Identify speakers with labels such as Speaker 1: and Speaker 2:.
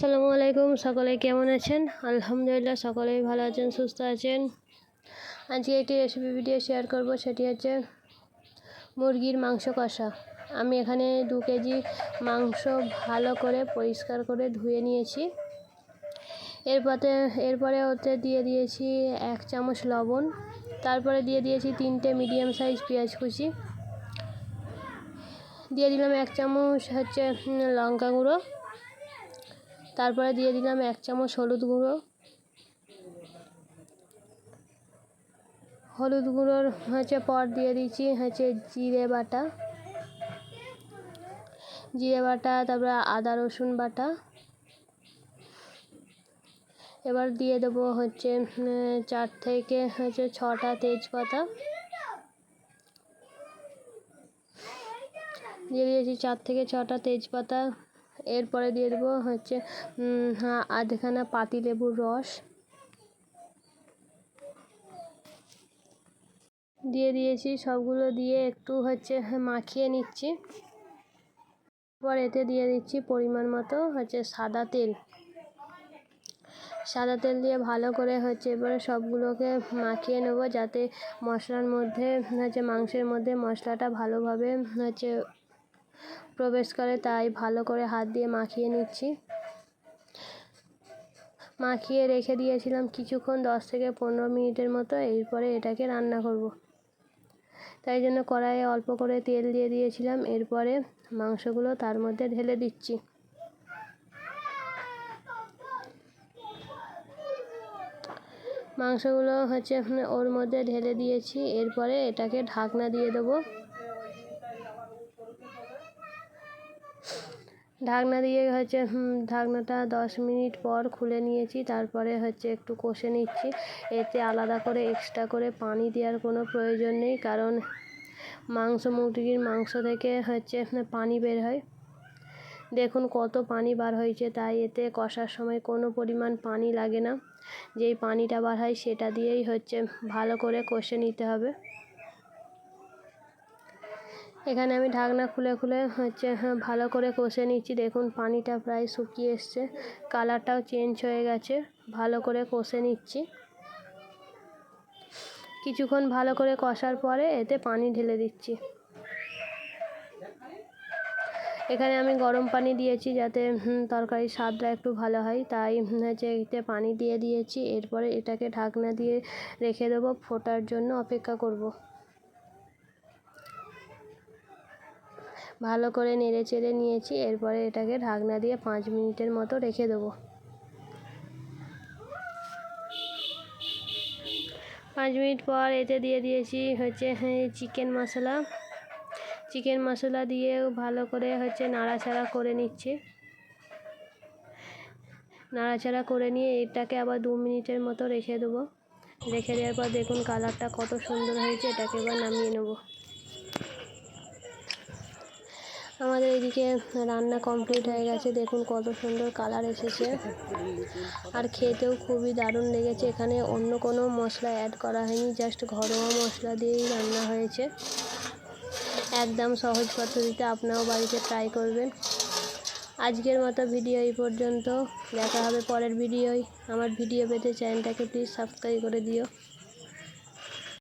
Speaker 1: আসসালামু আলাইকুম, সকলে কেমন আছেন? আলহামদুলিল্লাহ, সকলেই ভালো আছেন, সুস্থ আছেন। আজকে একটি রেসিপি ভিডিও শেয়ার করব, সেটি হচ্ছে মুরগির মাংস কষা। আমি এখানে দু কেজি মাংস ভালো করে পরিষ্কার করে ধুয়ে নিয়েছি। এরপরে এরপরে ওতে দিয়ে দিয়েছি এক চামচ লবণ। তারপরে দিয়ে দিয়েছি তিনটে মিডিয়াম সাইজ পেঁয়াজ কুচি। দিয়ে দিলাম এক চামচ হচ্ছে লঙ্কা গুঁড়ো। তারপরে দিয়ে দিলাম এক চামচ হলুদ গুঁড়ো। হলুদ গুঁড়োর হচ্ছে পর দিয়ে দিচ্ছি হচ্ছে জিরে বাটা। জিরে বাটা, তারপরে আদা, রসুন বাটা। এবার দিয়ে দেবো হচ্ছে চার থেকে হচ্ছে ছটা তেজপাতা। দিয়ে দিয়েছি চার থেকে ছটা তেজপাতা। এরপরে দিয়ে দেবো হচ্ছে আধখানা পাতিলেবুর রস। দিয়ে দিয়েছি সবগুলো দিয়ে একটু হচ্ছে মাখিয়ে নিচ্ছি। পর এতে দিয়ে দিচ্ছি পরিমাণ মতো হচ্ছে সাদা তেল। সাদা তেল দিয়ে ভালো করে হচ্ছে এবারে সবগুলোকে মাখিয়ে নেব যাতে মশলার মধ্যে, হচ্ছে মাংসের মধ্যে মশলাটা ভালোভাবে হচ্ছে প্রবেশ করে, তাই ভালো করে হাত দিয়ে মাখিয়ে নিচ্ছি। মাখিয়ে রেখে দিয়েছিলাম কিছুক্ষণ, দশ থেকে পনেরো মিনিটের মতো। এরপরে এটাকে রান্না করব। তাই জন্য কড়াইয়ে অল্প করে তেল দিয়ে দিয়েছিলাম। এরপরে মাংসগুলো তার মধ্যে ঢেলে দিচ্ছি। মাংসগুলো হচ্ছে ওর মধ্যে ঢেলে দিয়েছি। এরপরে এটাকে ঢাকনা দিয়ে দেবো। ঢাকনা দিয়ে হচ্ছে ঢাকনাটা দশ মিনিট পর খুলে নিয়েছি, তারপরে হচ্ছে একটু কষে নিচ্ছি। এতে আলাদা করে এক্সট্রা করে পানি দেওয়ার কোনো প্রয়োজন নেই, কারণ মাংস, মুরগির মাংস থেকে হচ্ছে পানি বের হয়। দেখুন কত পানি বার হয়েছে, তাই এতে কষার সময় কোনো পরিমাণ পানি লাগে না। যেই পানিটা বার হয় সেটা দিয়েই হচ্ছে ভালো করে কষে নিতে হবে। এখানে আমি ঢাকনা খুলে খুলে হচ্ছে হ্যাঁ ভালো করে কষে নিচ্ছি। দেখুন, পানিটা প্রায় শুকিয়ে এসছে। কালারটাও চেঞ্জ হয়ে গেছে। ভালো করে কষে নিচ্ছি। কিছুক্ষণ ভালো করে কষার পরে এতে পানি ঢেলে দিচ্ছি। এখানে আমি গরম পানি দিয়েছি যাতে তরকারির স্বাদটা একটু ভালো হয়। তাই হচ্ছে এতে পানি দিয়ে দিয়েছি। এরপরে এটাকে ঢাকনা দিয়ে রেখে দেবো। ফোটার জন্য অপেক্ষা করব। ভালো করে নেড়ে চেড়ে নিয়েছি, এরপরে এটাকে ঢাকনা দিয়ে পাঁচ মিনিটের মতো রেখে দেবো। পাঁচ মিনিট পর এতে দিয়ে দিয়েছি হচ্ছে চিকেন মশলা। চিকেন মশলা দিয়েও ভালো করে হচ্ছে নাড়াচাড়া করে নিচ্ছি। নাড়াচাড়া করে নিয়ে এটাকে আবার দু মিনিটের মতো রেখে দেবো। রেখে দেওয়ার পর দেখুন কালারটা কত সুন্দর হয়েছে, এটাকে এবার নামিয়ে নেব। আমাদের এদিকে রান্না কমপ্লিট হয়ে গেছে। দেখুন কত সুন্দর কালার এসেছে। আর খেতেও খুবই দারুণ লেগেছে। এখানে অন্য কোনো মশলা অ্যাড করা হয়নি জাস্ট ঘরোয়া মশলা দিয়েই রান্না হয়েছে। একদম সহজ পদ্ধতিতে আপনারাও বাড়িতে ট্রাই করবেন। আজকের মতো ভিডিও এই পর্যন্ত। দেখা হবে পরের ভিডিওয় আমার ভিডিও পেতে চ্যানেলটাকে প্লিজ সাবস্ক্রাইব করে দিও।